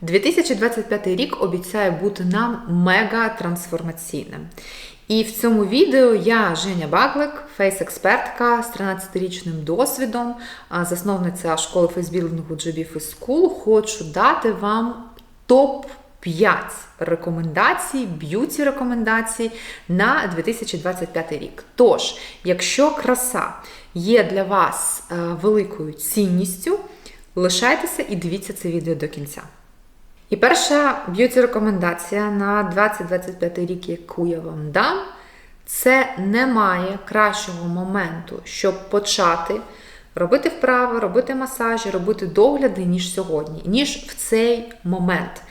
2025 рік обіцяє бути нам мега трансформаційним. І в цьому відео я Женя Баглик, фейс-експертка з 13-річним досвідом, засновниця школи фейсбілдингу GB School, хочу дати вам топ 5 рекомендацій, б'юті рекомендацій на 2025 рік. Тож, якщо краса є для вас е, великою цінністю, лишайтеся і дивіться це відео до кінця. І перша б'юті рекомендація на 2025 рік, яку я вам дам, це немає кращого моменту, щоб почати робити вправи, робити масажі, робити догляди, ніж сьогодні, ніж в цей момент.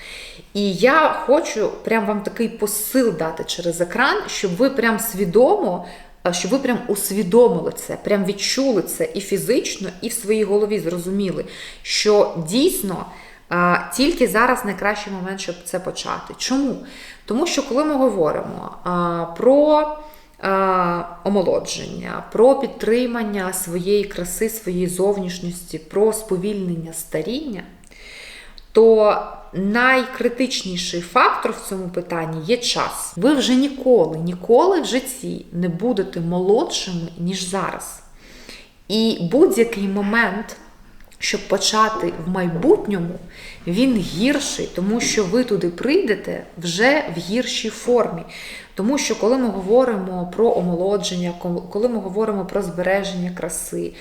І я хочу прям вам такий посил дати через екран, щоб ви прям свідомо. Щоб ви прям усвідомили це, прям відчули це і фізично, і в своїй голові зрозуміли, що дійсно тільки зараз найкращий момент, щоб це почати. Чому? Тому що коли ми говоримо про омолодження, про підтримання своєї краси, своєї зовнішності, про сповільнення старіння, то найкритичніший фактор в цьому питанні є час. Ви вже ніколи, ніколи в житті не будете молодшими, ніж зараз. І будь-який момент, щоб почати в майбутньому, він гірший, тому що ви туди прийдете вже в гіршій формі. Тому що коли ми говоримо про омолодження, коли ми говоримо про збереження краси,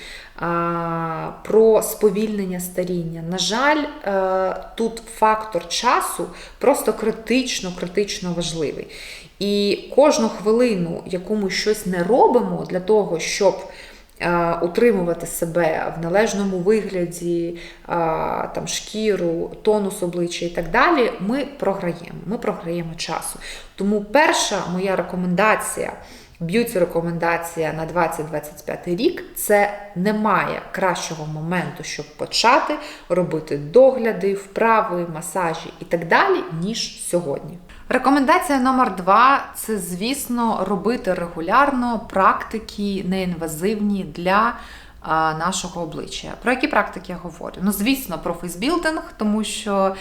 про сповільнення старіння, на жаль, е, тут фактор часу просто критично, критично важливий. І кожну хвилину, яку ми щось не робимо для того, щоб утримувати себе в належному вигляді, е, там, шкіру, тонус обличчя і так далі, ми програємо. Ми програємо часу. Тому перша моя рекомендація. Б'юті рекомендація на 2025 рік це немає кращого моменту, щоб почати робити догляди, вправи, масажі і так далі, ніж сьогодні. Рекомендація номер два це, звісно, робити регулярно практики неінвазивні для нашого обличчя. Про які практики я говорю? Ну, звісно, про фейсбілдинг, тому що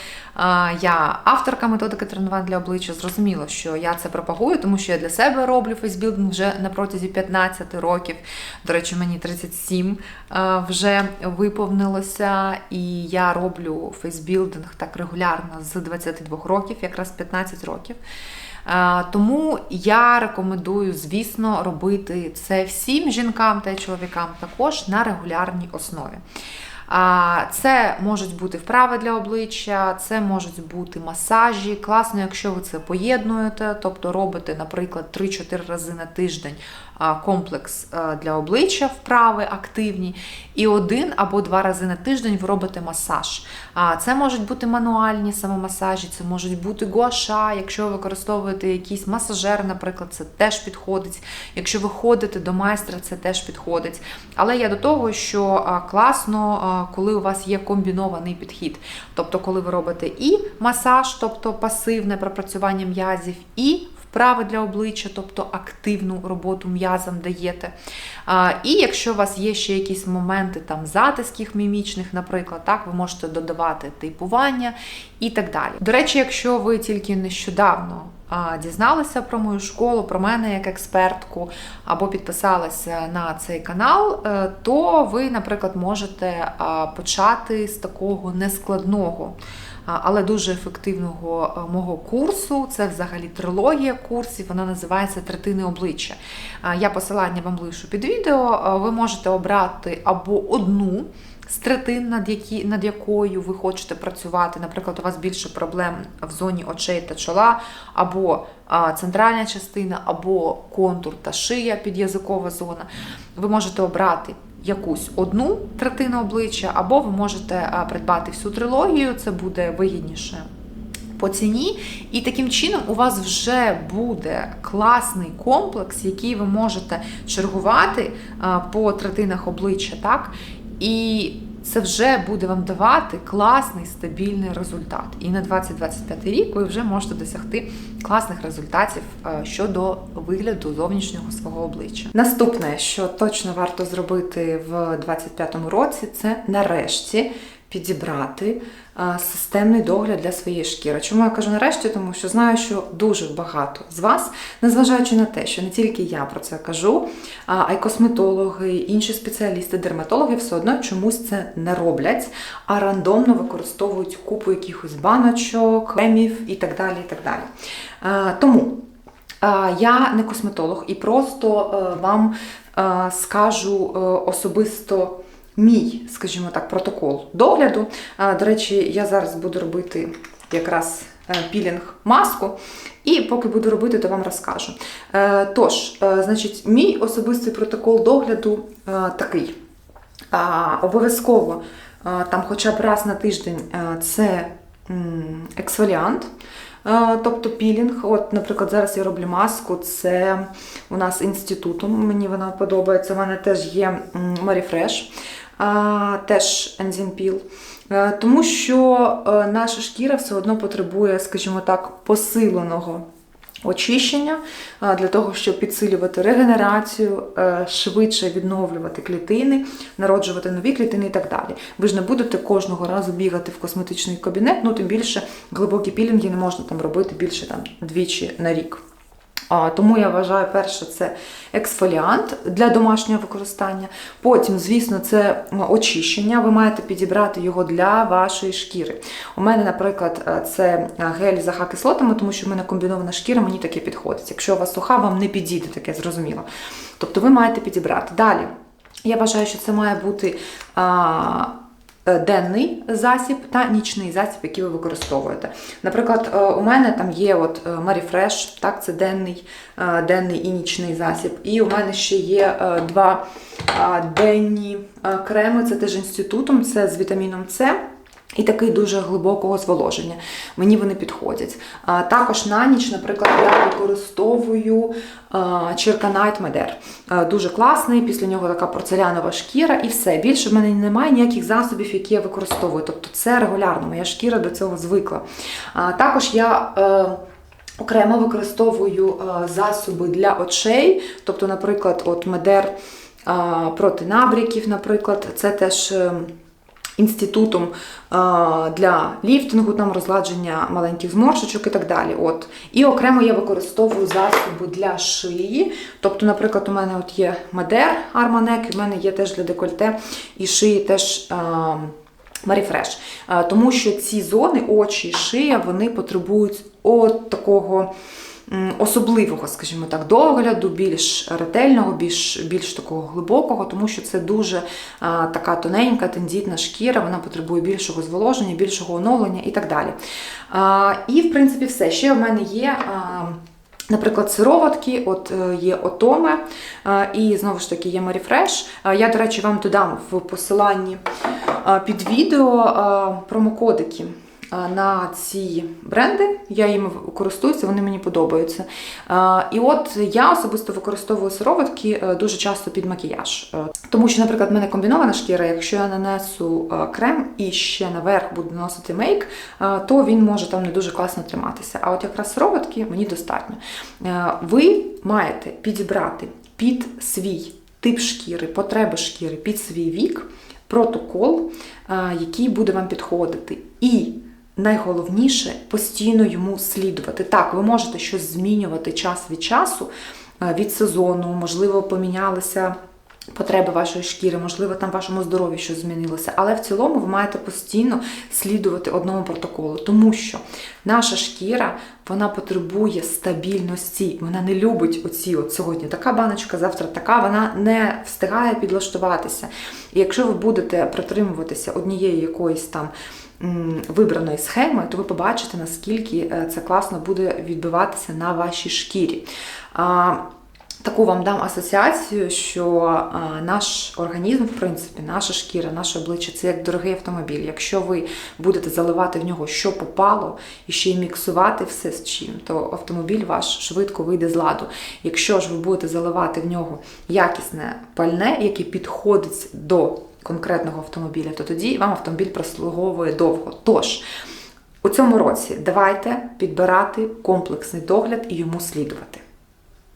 я авторка методики тренувань для обличчя. Зрозуміло, що я це пропагую, тому що я для себе роблю фейсбілдинг вже на протязі 15 років. До речі, мені 37 вже виповнилося, і я роблю фейсбілдинг так регулярно з 22 років, якраз 15 років. Тому я рекомендую, звісно, робити це всім жінкам та чоловікам також на регулярній основі. Це можуть бути вправи для обличчя, це можуть бути масажі. Класно, якщо ви це поєднуєте, тобто робите, наприклад, 3-4 рази на тиждень комплекс для обличчя, вправи активні, і один або два рази на тиждень ви робите масаж. Це можуть бути мануальні самомасажі, це можуть бути гуаша, якщо ви використовуєте якийсь масажер, наприклад, це теж підходить. Якщо ви ходите до майстра, це теж підходить. Але я до того, що класно, коли у вас є комбінований підхід. Тобто, коли ви робите і масаж, тобто пасивне пропрацювання м'язів, і вправи для обличчя, тобто активну роботу м'язам даєте. І якщо у вас є ще якісь моменти там затисків мімічних, наприклад, так, ви можете додавати типування і так далі. До речі, якщо ви тільки нещодавно дізналися про мою школу, про мене як експертку, або підписалися на цей канал, е, то ви, наприклад, можете почати з такого нескладного але дуже ефективного е, мого курсу. Це взагалі трилогія курсів, вона називається Третини обличчя. Я посилання вам лишу під відео. Ви можете обрати або одну. З третин, над які, над якою ви хочете працювати, наприклад, у вас більше проблем в зоні очей та чола, або а, центральна частина, або контур та шия, під'язикова зона. Ви можете обрати якусь одну третину обличчя, або ви можете придбати всю трилогію, це буде вигідніше. По ціні, і таким чином у вас вже буде класний комплекс, який ви можете чергувати по третинах обличчя, так? І це вже буде вам давати класний стабільний результат. І на 2025 рік ви вже можете досягти класних результатів е, щодо вигляду зовнішнього свого обличчя. Наступне, що точно варто зробити в 2025 році, це нарешті підібрати системний догляд для своєї шкіри. Чому я кажу нарешті? Тому що знаю, що дуже багато з вас, незважаючи на те, що не тільки я про це кажу, а й косметологи, інші спеціалісти, дерматологи все одно чомусь це не роблять, а рандомно використовують купу якихось баночок, кремів і так далі. І так далі. Тому я не косметолог і просто е, вам е, скажу е, особисто мій, скажімо так, протокол догляду. До речі, я зараз буду робити якраз е, пілінг маску. І поки буду робити, то вам розкажу. Е, Тож, е, значить, мій особистий протокол догляду такий. Обов'язково там хоча б раз на тиждень це ексфоліант. Тобто пілінг, от, наприклад, зараз я роблю маску, це у нас інститутом, мені вона подобається. У мене теж є Маріфреш, теж ензімпіл. Е, Тому що е, наша шкіра все одно потребує, скажімо так, посиленого очищення для того, щоб підсилювати регенерацію, е, швидше відновлювати клітини, народжувати нові клітини і так далі. Ви ж не будете кожного разу бігати в косметичний кабінет, ну тим більше глибокі пілінги не можна там робити більше там двічі на рік. Тому я вважаю, перше, це ексфоліант для домашнього використання. Потім, звісно, це очищення. Ви маєте підібрати його для вашої шкіри. У мене, наприклад, е, це гель з АХ-кислотами, тому що в мене комбінована шкіра, мені таке підходить. Якщо у вас суха, вам не підійде таке, зрозуміло. Тобто ви маєте підібрати. Далі, я вважаю, що це має бути. А, Е, денний засіб та нічний засіб, який ви використовуєте. Наприклад, е, у мене там є от е, Marifresh, так, це денний, денний і нічний засіб. І у мене ще є два денні креми, це теж інститутом, це з вітаміном С. І такий дуже глибокого зволоження. Мені вони підходять. А, Також на ніч, наприклад, я використовую Черка Night Meder. Дуже класний, після нього така порцелянова шкіра і все. Більше в мене немає ніяких засобів, які я використовую. Тобто це регулярно, моя шкіра до цього звикла. А, Також я. Е, окремо використовую е, засоби для очей, тобто, наприклад, от медер проти набряків, наприклад, це теж ем, інститутом для ліфтингу, там розладження маленьких зморшечок і так далі. От. І окремо я використовую засоби для шиї. Тобто, наприклад, у мене от є Мадер Арманек, в мене є теж для декольте і шиї теж. Маріфреш. Тому що ці зони, очі шия, вони потребують от такого особливого, скажімо так, догляду, більш ретельного, більш більш такого глибокого, тому що це дуже а, така тоненька, тендітна шкіра, вона потребує більшого зволоження, більшого оновлення і так далі. А, І, в принципі, все. Ще в мене є. А, Наприклад, сироватки, от е, є Отоме, і знову ж таки є Маріфреш. Я, до речі, вам додам в посиланні під відео промокодики на ці бренди. Я їм користуюся, вони мені подобаються. І от я особисто використовую сироватки е, дуже часто під макіяж. Е, тому що, наприклад, в мене комбінована шкіра, якщо я нанесу е, крем і ще наверх буду наносити мейк, то він може там не дуже класно триматися. А от якраз сироватки мені достатньо. Ви маєте підібрати під свій тип шкіри, потреби шкіри, під свій вік. Протокол, який буде вам підходити. І найголовніше постійно йому слідувати. Так, ви можете щось змінювати час від часу, е, від сезону, можливо, помінялися. Потреби вашої шкіри, можливо, там вашому здоров'ю щось змінилося, але в цілому ви маєте постійно слідувати одному протоколу, тому що наша шкіра вона потребує стабільності, вона не любить оці от сьогодні така баночка, завтра така, вона не встигає підлаштуватися. І якщо ви будете притримуватися однієї якоїсь там вибраної схеми, то ви побачите, наскільки е, це класно буде відбиватися на вашій шкірі. Таку вам дам асоціацію, що наш організм, в принципі, наша шкіра, наше обличчя це як дорогий автомобіль. Якщо ви будете заливати в нього що попало, і ще й міксувати все з чим, то автомобіль ваш швидко вийде з ладу. Якщо ж ви будете заливати в нього якісне пальне, яке підходить до конкретного автомобіля, то тоді вам автомобіль прослуговує довго. Тож, у цьому році давайте підбирати комплексний догляд і йому слідувати.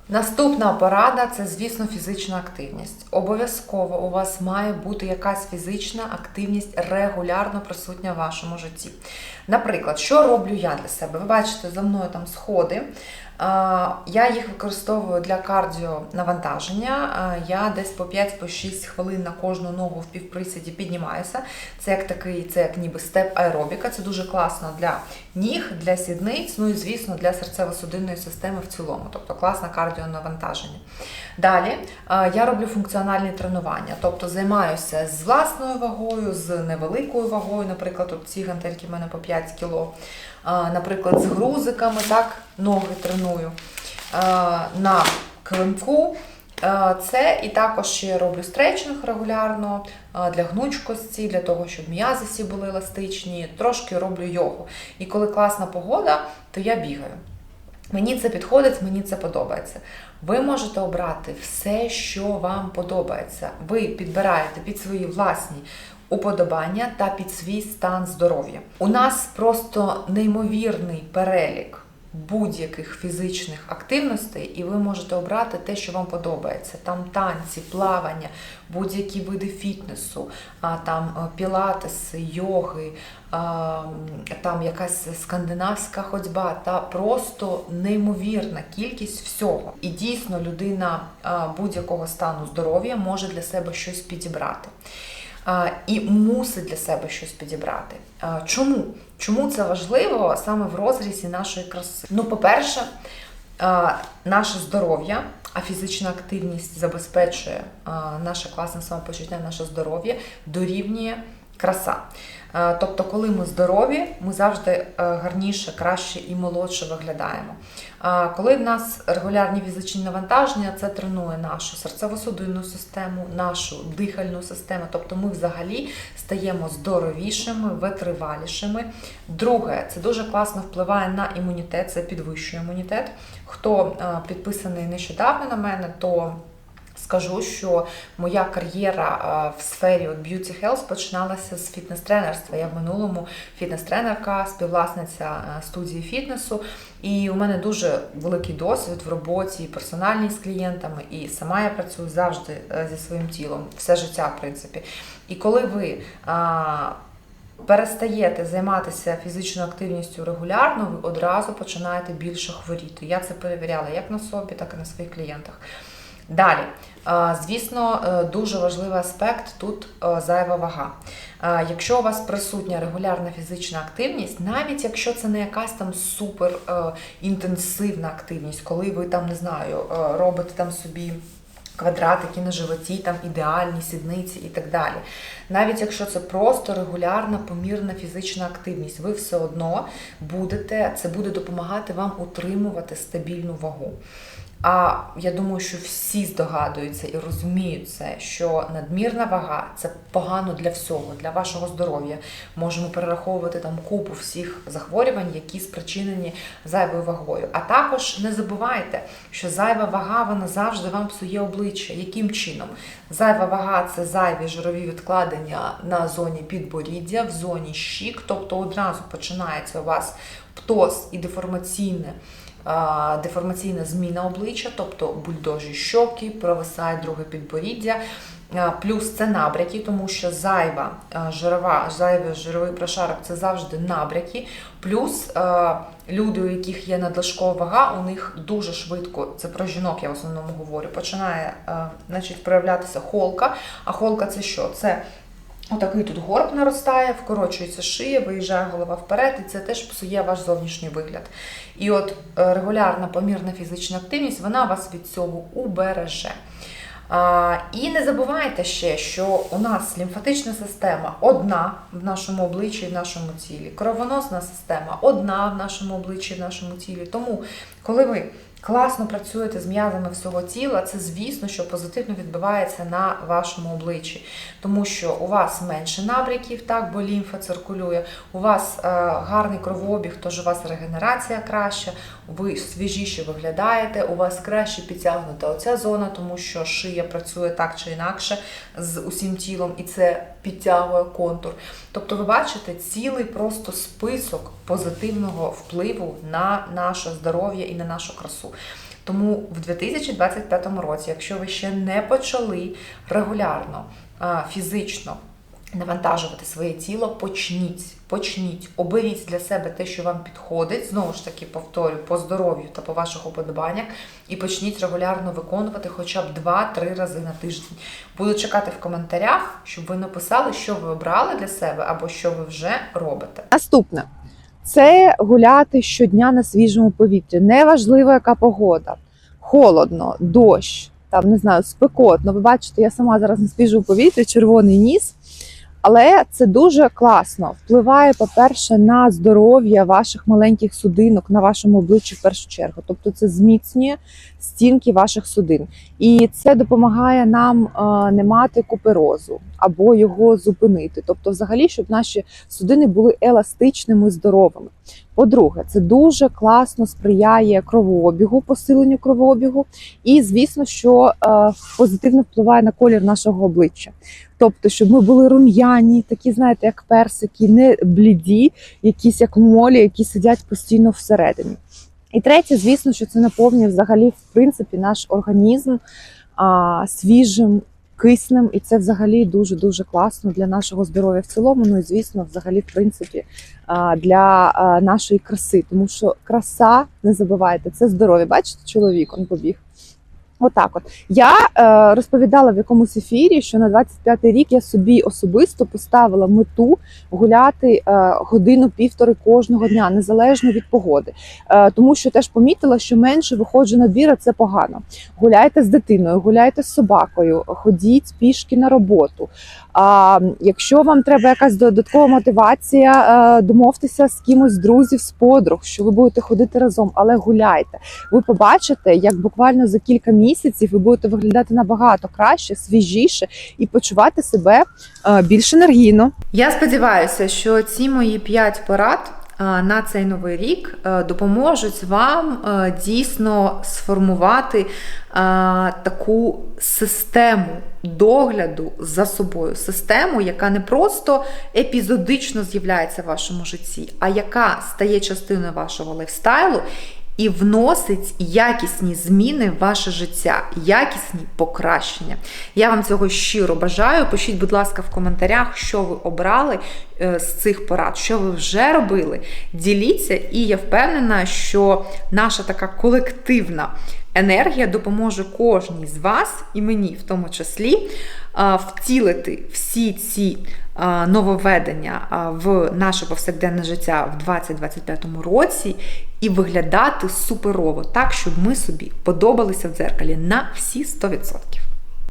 Наступна порада це, звісно, фізична активність. Обов'язково у вас має бути якась фізична активність регулярно присутня в вашому житті. Наприклад, що роблю я для себе? Ви бачите, за мною там сходи. Я їх використовую для кардіонавантаження. Я десь по 5-6 хвилин на кожну ногу в півприсіді піднімаюся. Це як такий, це як ніби степ аеробіка. Це дуже класно для ніг, для сідниць, ну і звісно для серцево-судинної системи в цілому, тобто класне кардіонавантаження. Далі я роблю функціональні тренування, тобто займаюся з власною вагою, з невеликою вагою, наприклад, ці гантельки в мене по 5 кіло. Наприклад, з грузиками, так, ноги треную на килимку. Це і також я роблю стретчинг регулярно для гнучкості, для того, щоб м'язи всі були еластичні. Трошки роблю йогу. І коли класна погода, то я бігаю. Мені це підходить, мені це подобається. Ви можете обрати все, що вам подобається. Ви підбираєте під свої власні уподобання та під свій стан здоров'я. У нас просто неймовірний перелік будь-яких фізичних активностей, і ви можете обрати те, що вам подобається. Там танці, плавання, будь-які види фітнесу, там е, пілатеси, йоги, там якась скандинавська ходьба, та просто неймовірна кількість всього. І дійсно людина будь-якого стану здоров'я може для себе щось підібрати. І мусить для себе щось підібрати. Чому? Чому це важливо саме в розрізі нашої краси? Ну, по-перше, наше здоров'я, а фізична активність забезпечує наше класне самопочуття, наше здоров'я дорівнює краса. Е, Тобто, коли ми здорові, ми завжди е, гарніше, краще і молодше виглядаємо. Коли в нас регулярні фізичні навантаження, це тренує нашу серцево-судинну систему, нашу дихальну систему. Тобто ми взагалі стаємо здоровішими, витривалішими. Друге, це дуже класно впливає на імунітет, це підвищує імунітет. Хто е, підписаний нещодавно на мене, то Скажу, що моя кар'єра в сфері Beauty Health починалася з фітнес-тренерства. Я в минулому фітнес-тренерка, співвласниця студії фітнесу, і у мене дуже великий досвід в роботі персональній з клієнтами, і сама я працюю завжди е, зі своїм тілом, все життя, в принципі. І коли ви перестаєте займатися фізичною активністю регулярно, ви одразу починаєте більше хворіти. Я це перевіряла як на собі, так і на своїх клієнтах. Далі, звісно, е, дуже важливий аспект тут е, зайва вага. Якщо у вас присутня регулярна фізична активність, навіть якщо це не якась там супер е, інтенсивна активність, коли ви там не знаю, робите там собі. Квадратики на животі, там ідеальні сідниці і так далі. Навіть якщо це просто регулярна, помірна фізична активність, ви все одно будете, це буде допомагати вам утримувати стабільну вагу. А я думаю, що всі здогадуються і розуміють це, що надмірна вага це погано для всього, для вашого здоров'я. Можемо перераховувати там купу всіх захворювань, які спричинені зайвою вагою. А також не забувайте, що зайва вага вона завжди вам псує обличчя. Яким чином? Зайва вага це зайві жирові відкладення на зоні підборіддя, в зоні щік, тобто одразу починається у вас птоз і деформаційне деформаційна зміна обличчя, тобто бульдожі щоки, провисає друге підборіддя. Плюс це набряки, тому що зайва жирова, зайвий жировий прошарок це завжди набряки. Плюс люди, у яких є надлишкова вага, у них дуже швидко, це про жінок, я в основному говорю, починає значить, проявлятися холка. А холка це що? Це Отакий тут горб наростає, вкорочується шия, виїжджає голова вперед, і це теж псує ваш зовнішній вигляд. І от е, регулярна помірна фізична активність, вона вас від цього убереже. А, І не забувайте ще, що у нас лімфатична система одна в нашому обличчі в нашому тілі, кровоносна система одна в нашому обличчі в нашому тілі. Тому, коли ви класно працюєте з м'язами всього тіла, це, звісно, що позитивно відбивається на вашому обличчі. Тому що у вас менше набряків, так, бо лімфа циркулює, у вас е, гарний кровообіг, тож у вас регенерація краща, ви свіжіше виглядаєте, у вас краще підтягнута оця зона, тому що шия працює так чи інакше з усім тілом, і це підтягує контур. Тобто, ви бачите цілий просто список позитивного впливу на наше здоров'я і на нашу красу. Тому в 2025 році, якщо ви ще не почали регулярно фізично навантажувати своє тіло, почніть, почніть, оберіть для себе те, що вам підходить. Знову ж таки, повторю, по здоров'ю та по ваших уподобаннях, і почніть регулярно виконувати хоча б 2-3 рази на тиждень. Буду чекати в коментарях, щоб ви написали, що ви обрали для себе або що ви вже робите. Наступне це гуляти щодня на свіжому повітрі. Неважливо, яка погода. Холодно, дощ, там не знаю, спекотно. Ви бачите, я сама зараз на свіжому повітрі, червоний ніс. Але це дуже класно. Впливає, по-перше, на здоров'я ваших маленьких судинок на вашому обличчі в першу чергу. Тобто це зміцнює стінки ваших судин. І це допомагає нам е, не мати куперозу або його зупинити. Тобто, взагалі, щоб наші судини були еластичними здоровими. По-друге, це дуже класно сприяє кровообігу, посиленню кровообігу, і звісно, що е, позитивно впливає на колір нашого обличчя. Тобто, щоб ми були рум'яні, такі, знаєте, як персики, не бліді, якісь як молі, які сидять постійно всередині. І третє, звісно, що це наповнює взагалі, в принципі, наш організм а, свіжим киснем, і це взагалі дуже дуже класно для нашого здоров'я в цілому. Ну і звісно, взагалі, в принципі, для нашої краси. Тому що краса, не забувайте, це здоров'я. Бачите, чоловік он побіг. Отак, от я е, розповідала в якомусь ефірі, що на 25-й рік я собі особисто поставила мету гуляти е, годину-півтори кожного дня, незалежно від погоди. Е, тому що теж помітила, що менше виходжу на двір, а це погано. Гуляйте з дитиною, гуляйте з собакою, ходіть пішки на роботу. А якщо вам треба якась додаткова мотивація, е, домовтеся з кимось з друзів, з подруг, що ви будете ходити разом, але гуляйте. Ви побачите, як буквально за кілька місяців ви будете виглядати набагато краще, свіжіше і почувати себе е, більш енергійно. Я сподіваюся, що ці мої 5 порад на цей новий рік е, допоможуть вам е, дійсно сформувати таку систему догляду за собою, систему, яка не просто епізодично з'являється в вашому житті, а яка стає частиною вашого лайфстайлу. І вносить якісні зміни в ваше життя, якісні покращення. Я вам цього щиро бажаю. Пишіть, будь ласка, в коментарях, що ви обрали е, з цих порад, що ви вже робили. Діліться, і я впевнена, що наша така колективна енергія допоможе кожній з вас, і мені в тому числі, втілити всі ці нововведення в наше повсякденне життя в 2025 році і виглядати суперово, так, щоб ми собі подобалися в дзеркалі на всі 100%.